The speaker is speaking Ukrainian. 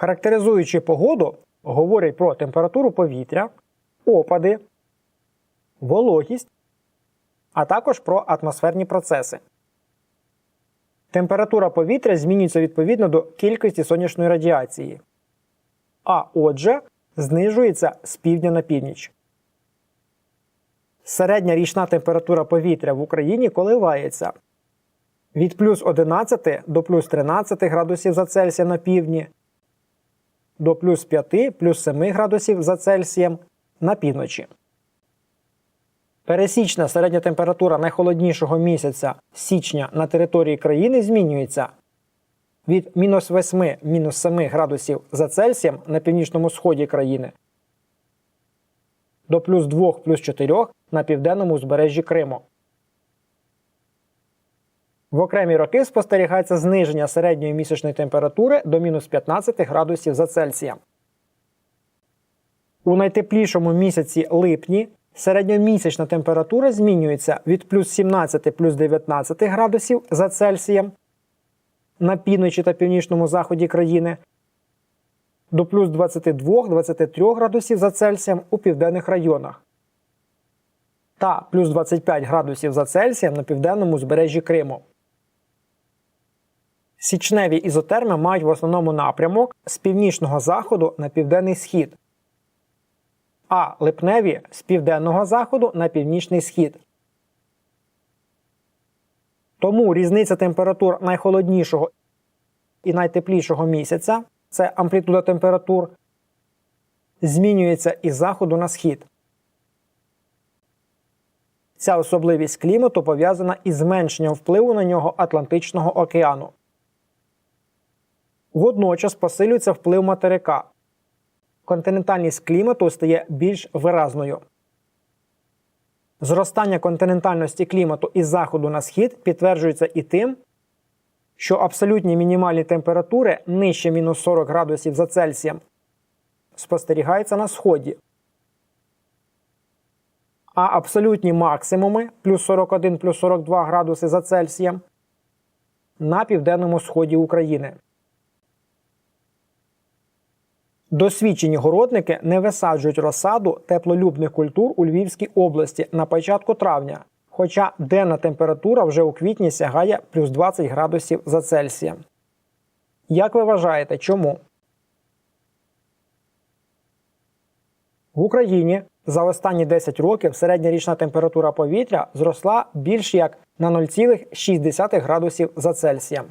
Характеризуючи погоду, говорять про температуру повітря, опади, вологість, а також про атмосферні процеси. Температура повітря змінюється відповідно до кількості сонячної радіації, а отже, знижується з півдня на північ. Середня річна температура повітря в Україні коливається від плюс 11 до плюс 13 градусів за Цельсієм на півдні до плюс 5 плюс 7 градусів за Цельсієм на півночі. Пересічна середня температура найхолоднішого місяця січня на території країни змінюється від мінус 8 мінус 7 градусів за Цельсієм на північному сході країни до плюс 2 плюс 4 на південному узбережжі Криму. В окремі роки спостерігається зниження середньої місячної температури до мінус 15 градусів за Цельсієм. У найтеплішому місяці липні середньомісячна температура змінюється від плюс 17 плюс 19 градусів за Цельсієм на півночі та північному заході країни до плюс 22-23 градусів за Цельсієм у південних районах та плюс 25 градусів за Цельсієм на південному узбережжі Криму. Січневі ізотерми мають в основному напрямок з північного заходу на південний схід, а липневі з південного заходу на північний схід. Тому різниця температур найхолоднішого і найтеплішого місяця це амплітуда температур, змінюється із заходу на схід. Ця особливість клімату пов'язана із зменшенням впливу на нього Атлантичного океану. Водночас посилюється вплив материка. Континентальність клімату стає більш виразною. Зростання континентальності клімату із заходу на схід підтверджується і тим, що абсолютні мінімальні температури нижче мінус 40 градусів за Цельсієм спостерігаються на сході. А абсолютні максимуми плюс 41 плюс 42 градуси за Цельсієм на південному сході України. Досвідчені городники не висаджують розсаду теплолюбних культур у Львівській області на початку травня, хоча денна температура вже у квітні сягає плюс 20 градусів за Цельсієм. Як ви вважаєте, чому? В Україні за останні 10 років середня річна температура повітря зросла більш як на 0,6 градусів за Цельсієм.